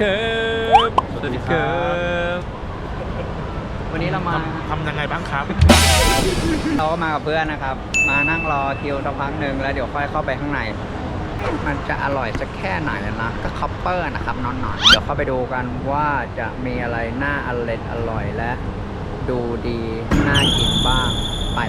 ครับสวัสดีครับวันนี้เรามา ทำยังไงบ้างครับ เราก็มากับเพื่อนนะครับ มานั่งรอคิวสักพักหนึ่งแล้วเดี๋ยวค่อยเข้าไปข้างใน มันจะอร่อยจะแค่ไหนนะก็คัพเปอร์นะครับนอนหน่อยเดี๋ยวเข้าไปดูกันว่าจะมีอะไรน่าอร่อยและ ดูดีน่ากินบ้างไป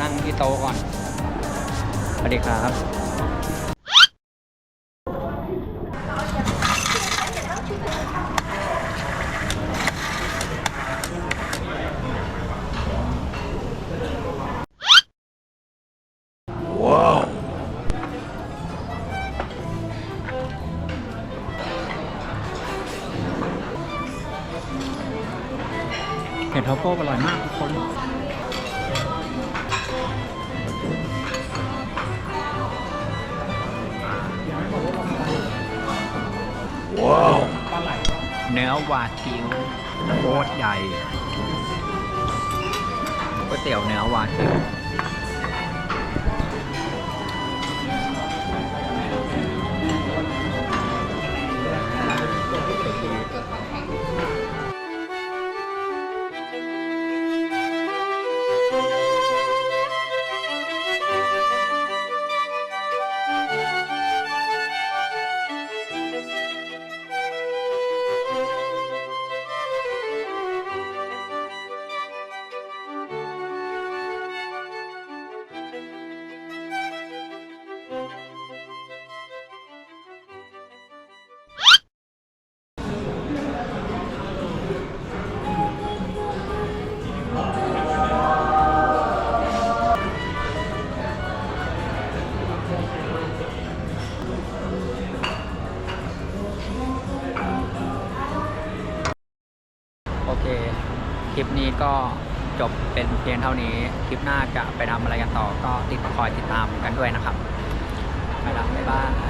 นั่งที่โต๊ะก่อน สวัสดีครับเห็ดทอฟเฟิลอร่อยมากทุกคน ว้าวเนื้อวากิวโคตรใหญ่ก๋วยเตี๋ยวเนื้อวากิว โอเค คลิปนี้ก็จบเป็นเพียงเท่านี้ คลิปหน้าจะไปทำอะไรกันต่อ ก็ติดคอยติดตามกันด้วยนะครับ ไปละบ๊ายบาย